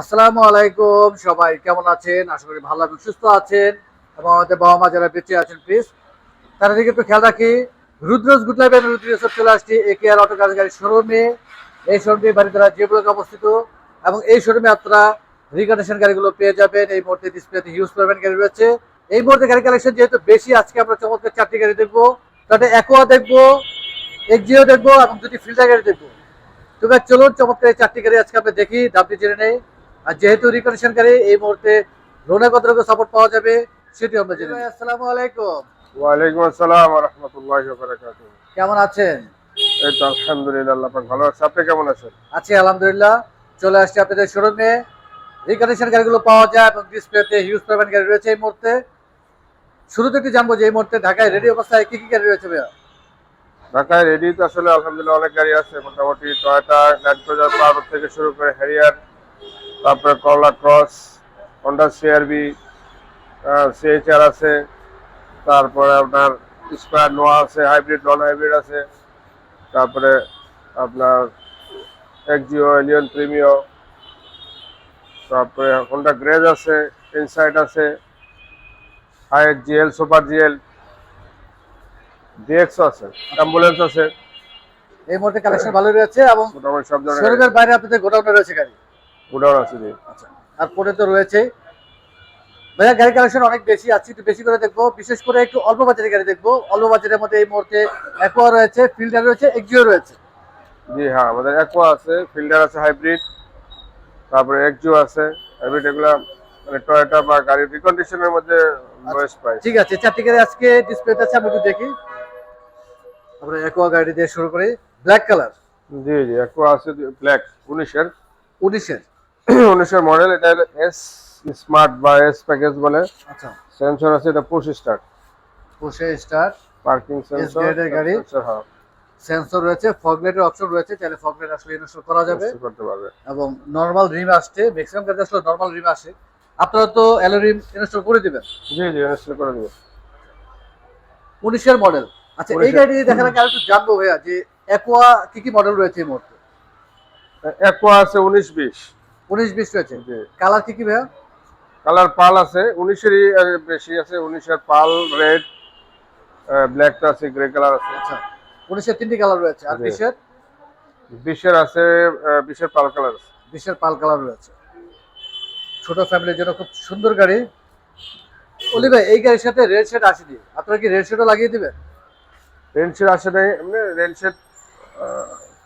আসসালামু আলাইকুম, সবাই কেমন আছেন? আশা করি ভালো এবং সুস্থ আছেন এবং আমাদের বাবা মা যারা বেঁচে আছেন প্লিজ তারা দিকে একটু খেয়াল রাখি। রুদ্রজ গুড লাইফ এবং রুদ্র সব চলে আসছি এ কে আর অটো গাড়ি শোরুমে। এই শোরুমটি বাড়িতে যে ব্লকে অবস্থিত এবং এই শোরুমে আপনারা রিকন্ডিশন গাড়িগুলো পেয়ে যাবেন। এই মুহূর্তে ডিসপ্লেতে ইউজ করবেন গাড়ি রয়েছে। এই মুহূর্তে গাড়ি কালেকশন যেহেতু বেশি, আজকে আমরা চমৎকার চারটি গাড়ি দেখব। তাতে একোয়া দেখব এক্সিও দেখব এবং দুটি ফিল্টার গাড়ি দেখব। তবে চলুন, চমৎকার এই চারটি গাড়ি আজকে আমরা দেখি দামটি জেনে নেই। আর যেহেতু রিকন্ডিশন গাড়ি এই মুহূর্তে লোনে কত রকম সাপোর্ট পাওয়া যাবে সেটি আমরা জেনে। আসসালামু আলাইকুম। ওয়ালাইকুম আসসালাম রহমতুল্লাহ বারাকাতু কেমন আছেন? এই তো আলহামদুলিল্লাহ আল্লাহ পাক ভালো আছে। আপনি কেমন আছেন? আছি আলহামদুলিল্লাহ। চলে আসছে আপনাদের শোরুমে রিকন্ডিশন গাড়িগুলো পাওয়া যায় এবং ডিসপ্লেতে হিউজ পরিমাণ গাড়ি রয়েছে এই মুহূর্তে। শুরুতে একটু জানব যে এই মুহূর্তে ঢাকায় রেডি অবস্থায় কি কি গাড়ি রয়েছে ভাইয়া? ঢাকায় রেডি তো আসলে আলহামদুলিল্লাহ অনেক গাড়ি আছে। মোটামুটি টয়োটা ল্যান্ড ক্রুজার পাওয়ার থেকে শুরু করে হ্যারিয়ার তারপরে করলা ক্রস হন্ডা সিআরবি সিএইচআর আছে তারপরে আপনার স্কোয়ার নোয়া আছে হাইব্রিড নন হাইব্রিড আছে তারপরে আপনার এক্সিও এলিয়ন প্রিমিও তারপরে হন্ডা গ্রেজ আছে ইনসাইড আছে হাইট জিএল সুপার জিএল ডিএক্স আছে অ্যাম্বুলেন্স আছে। এই মুহূর্তে কালেকশন ভালো রয়েছে এবং মোটামুটি সব ধরনের বাইরে আপনাদের গোডাউনে রয়েছে গাড়ি। গুডাউন আছে আচ্ছা আর পরে তো রয়েছে। ভাইয়া গাড়ি কালেকশন অনেক বেশি আছে একটু বেশি করে দেখব। বিশেষ করে একটু অল্প বাজারের গাড়ি দেখব। অল্প বাজারের মধ্যে এই মুহূর্তে অ্যাকোয়া রয়েছে ফিল্টার রয়েছে এক্সিও রয়েছে। জি হ্যাঁ আমাদের অ্যাকোয়া আছে ফিল্ডার আছে হাইব্রিড তারপরে এক্সিও আছে। হাইব্রিড এগুলা মানে টয়োটা বা গাড়ির রিকন্ডিশনের মধ্যে লোয়েস্ট প্রাইস ঠিক আছে চারটি গাড়ি আজকে ডিসপ্লেতে আছে আমি একটু দেখি। আমরা অ্যাকোয়া গাড়ি দিয়ে শুরু করি। Black colour G G Aqua আছে ব্ল্যাক উনিশের। উনিশের। উনিশের মডেল এটা এস স্মার্ট বা এস প্যাকেজ বলে। আচ্ছা। সেন্সর আছে এটা পুশ স্টার্ট পোষে স্টার পার্কিং সেন্সর এর গাড়ি? হ্যাঁ। সেন্সর রয়েছে ফগলাইটের অপশন রয়েছে চাইলে ফগলাইট আসলে ইনস্টল করা যাবে। করতে পারবে। এবং নর্মাল রিম আসছে ম্যাক্সিমাম গাড়ি আসলে নর্মাল রিম আসে। আপনারা তো অ্যালো রিম ইনস্টল করে দিবেন? জি জি ইনস্টল করে দেবো উনিশের মডেল আচ্ছা এই গাড়ি দেখার আগে আরেকটু জানব ভাইয়া যে অ্যাকোয়া কি কি মডেল রয়েছে এই মুহূর্তে? অ্যাকোয়া আছে উনিশ বিশ। উনিশ বিশ রয়েছে কালার কি কি ভাইয়া? কালার পাল আছে উনিশেরই বেশি আছে উনিশের পাল রেড ব্ল্যাকটা আছে গ্রে কালার আছে। আচ্ছা উনিশের তিনটি কালার রয়েছে। আর। বিশের? বিশের আছে বিশের পাল কালার আছে। বিশের পাল কালার রয়েছে। ছোট ফ্যামিলির জন্য খুব সুন্দর গাড়ি। অলি ভাই এই গাড়ির সাথে রেড শেড আসেনি। আপনারা কি রেড শেডও লাগিয়ে দিবেন? রেঞ্জের আসে নাই এমনি রেঞ্জের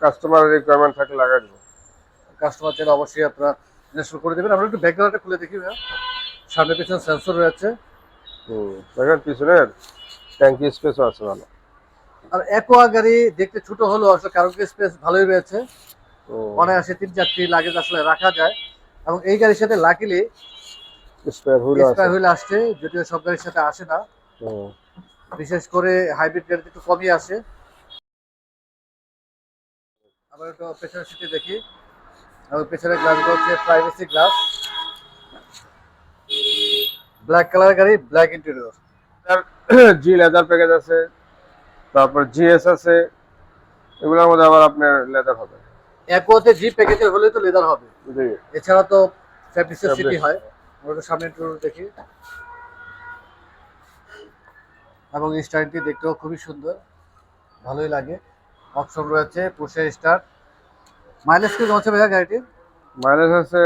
কাস্টমার রিকোয়ারমেন্ট থাকলে লাগাই দেবো। কাস্টমার চাইলে অবশ্যই আপনারা ইনস্টল করে দেবেন। আমরা একটু ব্যাকগ্রাউন্ডটা খুলে দেখি ভাইয়া। সামনে পিছনে সেন্সর রয়েছে। হুম দেখেন পিছনের ট্যাঙ্কি স্পেসও আছে ভালো। আর একোয়া গাড়ি দেখতে ছোট হলেও আসলে কারণ স্পেস ভালোই রয়েছে। অনায়াসে তিন চারটি লাগেজ আসলে রাখা যায়। এবং এই গাড়ির সাথে লাকিলি স্পেয়ার হুইল আছে। স্পাই হুইল আসছে যদিও সব গাড়ির সাথে আসে না। বিশেষ করে হাইব্রিড গাড়িতে একটু কমই আসে। আবার একটু পেছনের সিটে দেখি। এবং পেছনের গ্লাসগুলো হচ্ছে প্রাইভেসি গ্লাস ব্ল্যাক কালার গাড়ি black interior G leather package আছে তারপর জিএস আছে এগুলোর মধ্যে আবার আপনার লেদার হবে। একোতে জি প্যাকেজের হলে তো লেদার হবে। জি। এছাড়া তো ফ্যাব্রিক্সের। সিটি হয়। আমরা সামনে একটু দেখি। এবং স্টাইলটি দেখতেও খুবই সুন্দর। ভালোই লাগে। অপশন রয়েছে পুষে স্টার্ট মাইলেজ কি হচ্ছে ভাইয়া গাড়িটির মাইলেজ আছে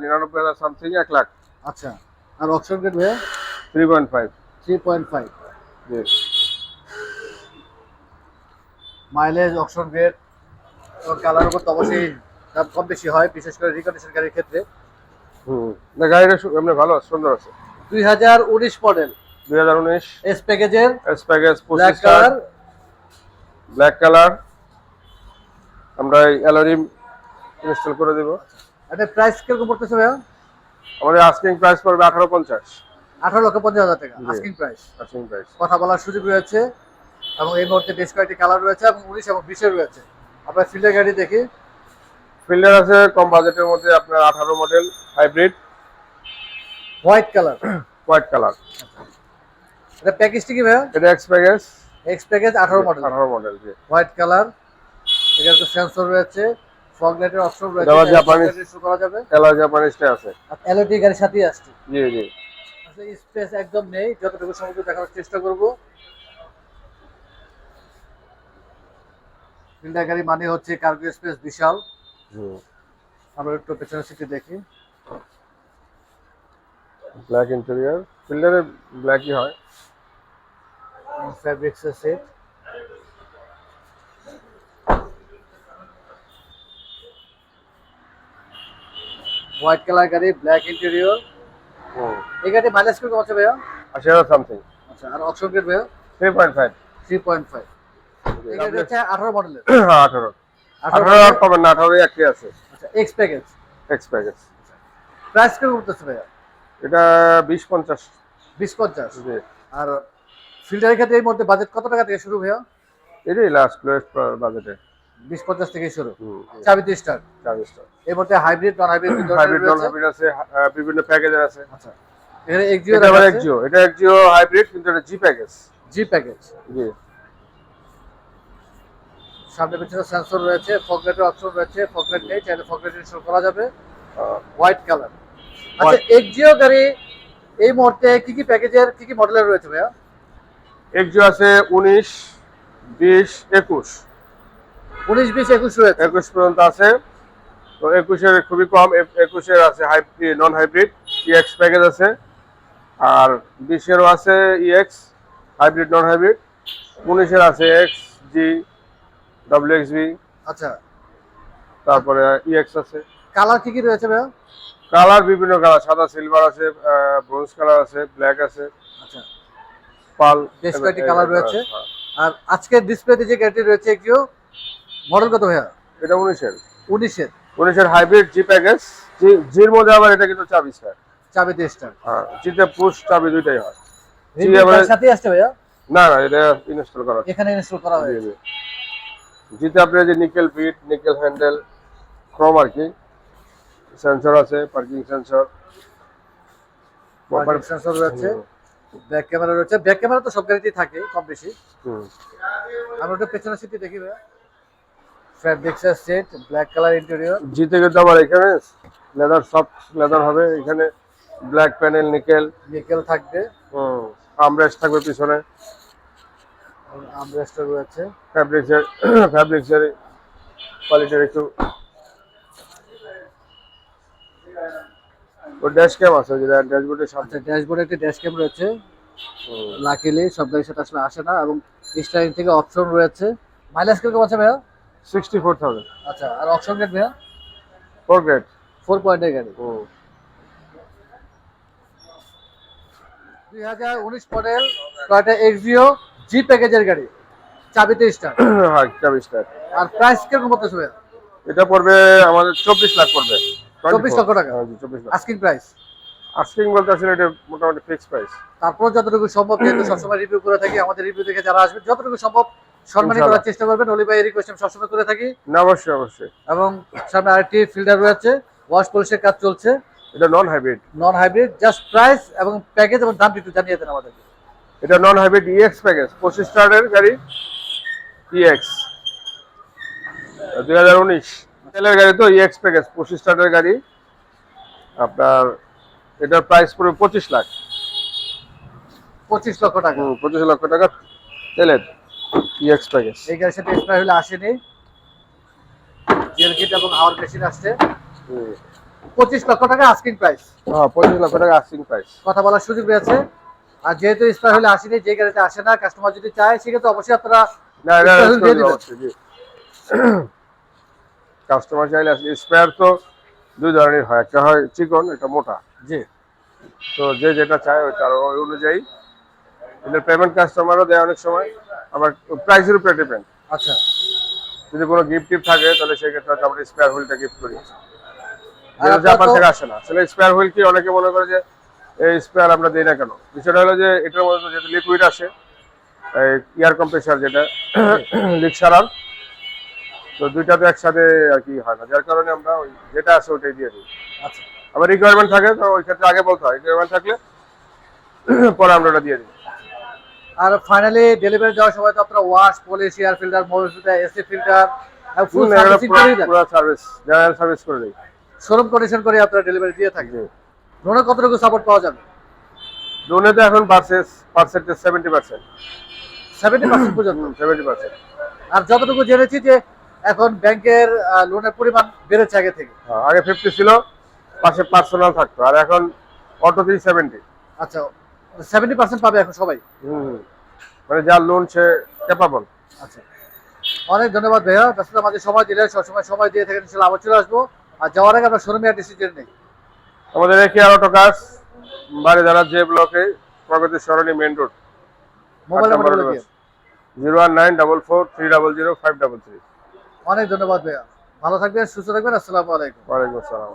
নিরানব্বই হাজার সামথিং এক লাখ। আচ্ছা আর অপশন গেট ভাইয়া? Three point five three point five mileage grade এবং কালার উপর তো অবশ্যই দাম কম বেশি হয় বিশেষ করে রিকন্ডিশন গাড়ির ক্ষেত্রে। হুম। না গাড়িটা এমনি ভালো সুন্দর আছে। দুই হাজার উনিশ মডেল দুই হাজার উনিশ। এস প্যাকেজের এস প্যাকেজ ব্ল্যাক পঁচিশ কালার ব্ল্যাক কালার আমরা অ্যালোরিম ইনস্টল করে দেব। এটা প্রাইস কীরকম পড়তেছে ভাইয়া? আমাদের আস্কিং প্রাইস পড়বে আঠারো পঞ্চাশ। আঠারো লক্ষ পঞ্চাশ হাজার টাকা আস্কিং প্রাইস আস্কিং প্রাইস কথা বলার সুযোগ রয়েছে এবং এই মুহূর্তে বেশ কয়েকটি কালার রয়েছে এবং উনিশ এবং বিশের রয়েছে। আমরা ফিল্ডের গাড়ি দেখি। ফিল্ডার আছে কম বাজেটের মধ্যে আপনার আঠারো model hybrid white colour white colour এটা প্যাকেজটি কি ভাইয়া? এটা এক্স প্যাকেজ এক্স প্যাকেজ আঠারো মডেল আঠারো মডেল জি। হোয়াইট কালার এখানে তো সেন্সর রয়েছে ফগ লাইটের অপশন রয়েছে এটা জাপানিজ। শুরু করা যাবে। কালার জাপানিজটা আছে। আর এলইডি গাড়ির সাথেই আসছে। জি জি। আসলে স্পেস একদম নেই যতটুকু সম্ভব দেখানোর চেষ্টা করব। ফিল্ডার গাড়ি মানে হচ্ছে কার্গো স্পেস বিশাল। আমরা একটু পেছনের সিটে দেখি। ব্ল্যাক ইন্টেরিয়র ফিল্ডারে ব্ল্যাকই হয়। ফ্যাব্রিক্স সেট হোয়াইট কালার গাড়ি ব্ল্যাক ইন্টেরিয়র। এই গাড়ি মাইলেজ কীরকম আছে ভাইয়া? আশি হাজার সামথিং আচ্ছা আর অপশন গেট ভাইয়া? Three point five three point five এই গাড়ি হচ্ছে আঠারো মডেলের আঠারো। আঠারো আর পাবেন না আঠারো একটি আছে। আচ্ছা X package X package price কীরকম করতেছে ভাইয়া? এটা বিশ পঞ্চাশ। বিশ পঞ্চাশ। আর ফিল্টারের ক্ষেত্রে এই মধ্যে বাজেট কত টাকা থেকে শুরু ভাইয়া? এটাই লাস্ট লোয়েস্ট বাজেটে বিশ পঞ্চাশ থেকে শুরু। চাবিতে স্টার্ট। চার্জেসটা এর মধ্যে hybrid non hybrid hybrid non hybrid আছে বিভিন্ন প্যাকেজের আছে। আচ্ছা। এখানে এক্সিও এটা আবার এক্সিও এটা এক্সিও হাইব্রিড কিন্তু এটা জি প্যাকেজ জি প্যাকেজ জি। সামনে পেছনে সেন্সর রয়েছে ফগলেটের অপশন রয়েছে ফগলেট নেই চাইলে ফগলেট ইনস্টল করা যাবে। হোয়াইট কালার আচ্ছা এক্সিও গাড়ি এই মুহূর্তে কি কি প্যাকেজের কি কি মডেলের রয়েছে ভাইয়া? এক্সিও আছে উনিশ বিশ একুশ। উনিশ বিশ একুশ রয়েছে একুশ পর্যন্ত আছে। তো একুশের খুবই কম। একুশের আছে নন হাইব্রিড ইএক্স প্যাকেজ আছে। আর বিশেরও আছে ইএক্স হাইব্রিড নন হাইব্রিড উনিশের আছে X G W X B আচ্ছা। তারপরে ইএক্স আছে। কালার কি কি রয়েছে ভাইয়া? কালার বিভিন্ন কালার। সাদা সিলভার আছে ব্রোঞ্জ কালার আছে ব্ল্যাক আছে। আচ্ছা। পাল বেশ কয়েকটি colour রয়েছে। আর আজকের ডিসপ্লেতে যে গাড়িটি রয়েছে এক্সিও মডেল কত ভাইয়া? এটা উনিশের। উনিশের। উনিশের হাইব্রিড জি প্যাকেজ জির মধ্যে আবার এটা কিন্তু চাবি স্যার। চাবিতে স্টার্ট হ্যাঁ জিতে পুশ চাবি দুইটাই হয়। রিভিউ সাথে আসছে ভাইয়া? না না এটা ইনস্টল করা এখানে ইনস্টল করা জি, হয়েছে জি। জিতে আপনার যে নিকেল বিট নিকেল হ্যান্ডেল ক্রোম আর কি সেন্সর আছে পার্কিং সেন্সর পার্কিং সেন্সর রয়েছে ব্যাক ক্যামেরা রয়েছে। ব্যাক ক্যামেরা তো সব গাড়িতেই থাকে কম বেশি। হুম। আমরা ওটা পেছনের সিটে দেখি ভাইয়া। ফ্যাব্রিক্সের সেট ব্ল্যাক কালার ইন্টেরিয়র জিতে কিন্তু আবার এখানে। লেদার সফট লেদার হবে এখানে ব্ল্যাক প্যানেল নিকেল নিকেল থাকবে। আমরেস্ট থাকবে পিছনে। আমরেস্টার রয়েছে। ফ্যাব্রিক্সের ফ্যাব্রিক্সের কোয়ালিটির একটু ও ড্যাশ ক্যাম আছে যেটা ড্যাশবোর্ডের আচ্ছা ড্যাশবোর্ডে একটি ড্যাশ ক্যাম রয়েছে। লাকিলি সব গাড়ির সাথে আসলে আসে না এবং স্টারিং থেকে অপশন রয়েছে। মাইলেজ কীরকম আছে ভাইয়া? আচ্ছা আর অপশন গেট ভাইয়া? গ্রেড পয়েন্টের গাড়ি। দুই হাজার উনিশ মডেল টয়টা এক্সিও জি প্যাকেজের গাড়ি চাবিতে স্টার হ্যাঁ চাবি স্টার আর প্রাইস কীরকম ভাইয়া? এটা পড়বে আমাদের চব্বিশ লাখ পড়বে। 24 লক্ষ টাকা? হ্যাঁ লাখ। আস্কিং প্রাইস আস্কিং বলতে আসলে এটা মোটামুটি প্রাইস তারপর যতটুকু সম্ভব যেহেতু সবসময় রিভিউ করে থাকি আমাদের রিভিউ দেখে যারা আসবে যতটুকু সম্ভব সম্মানী ইনশাআল্লাহ। করার চেষ্টা করবেন। অলি ভাই রিকোয়েস্ট আমি সবসময় করে থাকি। না অবশ্যই অবশ্যই। এবং সামনে আরেকটি ফিল্টার রয়েছে। ওয়াশ পলিশের কাজ চলছে। এটা non hybrid non hybrid just price এবং প্যাকেজ এবং দাম একটু জানিয়ে দেন আমাদেরকে। এটা নন হাইব্রিড ইএক্স প্যাকেজ পঁচিশ স্টারের গাড়ি ইএক্স দুই হাজার উনিশ। তেলের গাড়ি তো ইএক্স প্যাকেজ পঁচিশ স্টারের গাড়ি। আপনার এটার প্রাইস পড়বে পঁচিশ লাখ। পঁচিশ লক্ষ টাকা। পঁচিশ লক্ষ টাকা তেলের। ইএক্স প্যাকেজ এই গাড়ির সাথে এক্সট্রা হলে আসেনি। জেল কিট এবং হাওয়ার মেশিন আসছে। পঁচিশ লক্ষ টাকা আস্কিং প্রাইস হ্যাঁ পঁচিশ লক্ষ টাকা আস্কিং প্রাইস কথা বলার সুযোগ রয়েছে। আর যেহেতু স্পার হলে আসেনি যে গাড়িতে আসে না কাস্টমার যদি চায় সেক্ষেত্রে অবশ্যই আপনারা কাস্টমার চাইলে আসলে স্পেয়ার তো দুই ধরনের হয়। একটা হয় চিকন একটা মোটা। জি। তো যে যেটা চায় ওই তার অনুযায়ী। এদের পেমেন্ট কাস্টমারও দেয় অনেক সময়। আবার প্রাইসের উপরে ডিপেন্ড আচ্ছা। যদি কোনো গিফট টিফট থাকে তাহলে সেক্ষেত্রে হয়তো আমরা স্পেয়ার হুইলটা গিফট করি। আর জাপান থেকে আসে না। আসলে স্পেয়ার হুইল কি অনেকে মনে করে যে এই স্পেয়ার আমরা দিই না কেন? বিষয়টা হলো যে এটার মধ্যে যেহেতু লিকুইড আসে এয়ার কম্প্রেসার যেটা লিক সারার তো দুইটা তো একসাথে আর কি হয় না। যার কারণে আমরা ওই যেটা আছে ওইটাই দিয়ে দিই। আচ্ছা। আবার রিকোয়ারমেন্ট থাকে তো ওই ক্ষেত্রে আগে বলতে হয়। রিকোয়ারমেন্ট থাকলে পরে আমরা ওটা দিয়ে দিই। আর ফাইনালি ডেলিভারি দেওয়ার সময় তো আপনারা wash polish air filter filter AC filter full servicing পুরো- সার্ভিস জেনারেল সার্ভিস করে দিই। শোরুম কন্ডিশন করে আপনারা ডেলিভারি দিয়ে থাকবে ড্রোনে কতটুকু সাপোর্ট পাওয়া যাবে? ড্রোনে তো এখন purchase percentage seventy percent seventy percent পর্যন্ত। সেভেন্টি পার্সেন্ট আর যতটুকু জেনেছি যে এখন ব্যাংকের লোনের পরিমাণ বেড়েছে আগে থেকে। আগে ফিফটি ছিল পাশে পার্সোনাল থাকতো। আর এখন অটোতেই সেভেন্টি আচ্ছা সেভেন্টি পার্সেন্ট পাবে এখন সবাই। মানে যার লোন সে আচ্ছা। অনেক ধন্যবাদ ভাইয়া। মাঝে সময় দিলে সবসময় সময় দিয়ে থাকেন ইনশাল্লাহ আবার চলে আসব। আর যাওয়ার আগে আমরা শোরুমে ডিসিশন নেই। আমাদের একেআর অটো কাজ বাড়ি যারা যে ব্লকে Pragati Sarani main road. Mobile number zero one nine double four three double zero five double three অনেক ধন্যবাদ ভাইয়া। ভালো থাকবেন সুস্থ থাকবেন। আসসালামু আলাইকুম। ওয়ালাইকুম আসসালাম।